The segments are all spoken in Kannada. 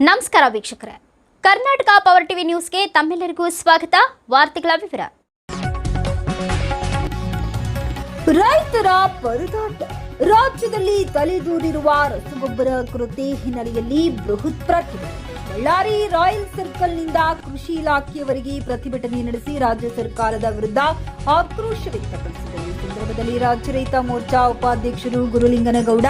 ನಮಸ್ಕಾರ ವೀಕ್ಷಕರೇ. ಕರ್ನಾಟಕ ಪವರ್ ಟಿವಿ ನ್ಯೂಸ್ಗೆ ತಮ್ಮೆಲ್ಲರಿಗೂ ಸ್ವಾಗತ. ವಾರ್ತೆಗಳ ವಿವರ. ರೈತರ ಪರದಾಟ. ರಾಜ್ಯದಲ್ಲಿ ತಲೆದೂರಿರುವ ರಸಗೊಬ್ಬರ ಕೊರತೆ ಹಿನ್ನೆಲೆಯಲ್ಲಿ ಬೃಹತ್ ಪ್ರತಿಭಟನೆ ಬಳ್ಳಾರಿ ರಾಯಲ್ ಸರ್ಕಲ್ನಿಂದ ಕೃಷಿ ಇಲಾಖೆಯವರೆಗೆ ಪ್ರತಿಭಟನೆ ನಡೆಸಿ ರಾಜ್ಯ ಸರ್ಕಾರದ ವಿರುದ್ಧ ಆಕ್ರೋಶ ವ್ಯಕ್ತಪಡಿಸಿದರು ಸಂದರ್ಭದಲ್ಲಿ ರಾಜ್ಯ ರೈತ ಮೋರ್ಚಾ ಉಪಾಧ್ಯಕ್ಷರು ಗುರುಲಿಂಗನಗೌಡ,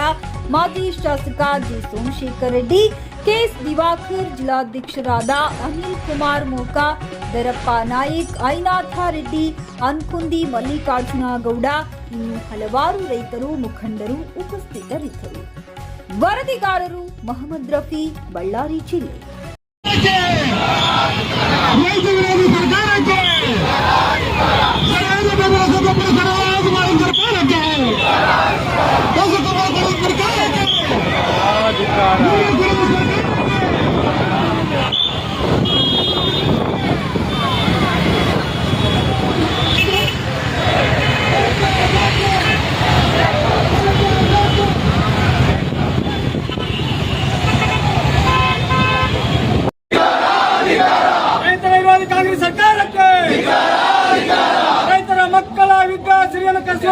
ಮಾಜಿ ಶಾಸಕ ಜಿ ಸೋಮಶೇಖರ್ ರೆಡ್ಡಿ, ಕೆಎಸ್ ದಿವಾಕರ್ ಜಿಲ್ಲಾಧ್ಯಕ್ಷರಾದ ಅನಿಲ್ ಕುಮಾರ್ ಮೋಕಾ ದರಪ್ಪ ನಾಯಕ್, ಐನಾಥ ರೆಡ್ಡಿ, ಅನ್ಕುಂದಿ ಮಲ್ಲಿಕಾರ್ಜುನ ಗೌಡ ಇನ್ನು ಹಲವಾರು ರೈತರು ಮುಖಂಡರು ಉಪಸ್ಥಿತರಿದ್ದರು. ವರದಿಗಾರರು ಮೊಹಮ್ಮದ್ ರಫಿ, ಬಳ್ಳಾರಿ ಜಿಲ್ಲೆ. కుమార్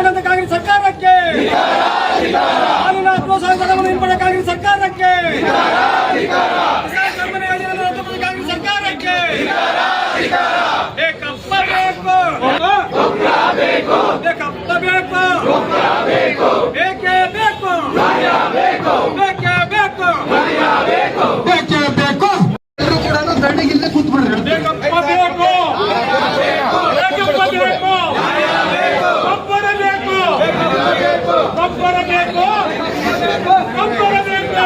ಕರೆಸಿಕೊಂಡಂತ ಕಾಂಗ್ರೆಸ್ ಸರ್ಕಾರಕ್ಕೆ. ಹಾಲಿನ ಪ್ರೋತ್ಸಾಹ ಧನವನ್ನು ಹಿಂಪಡೆದ ಕಾಂಗ್ರೆಸ್ ಸರ್ಕಾರಕ್ಕೆ. ಕಾಂಗ್ರೆಸ್ ಸರ್ಕಾರಕ್ಕೆ. ಕಪ್ಪ ಬೇಕು. ಕಪ್ಪ ಬೇಕು. ಬೇಕೇ ಬೇಕು. ಬೇಕೇ ಬೇಕು. ಬೇಕೇ ಬೇಕು. ಎಲ್ಲರೂ ಕೂಡ ದಂಡಿಗಿಲ್ಲದೆ ಕೂತ್ಬಿಡ್ರಿ. ಬೇಕಪ್ಪ ಬೇಕು ಬೇಕಪ್ಪ ಬೇಕು ಒಬ್ಬರ ಬೇಕು ಒಬ್ಬರ ಬೇಕು ಒಬ್ಬರ ಬೇಕು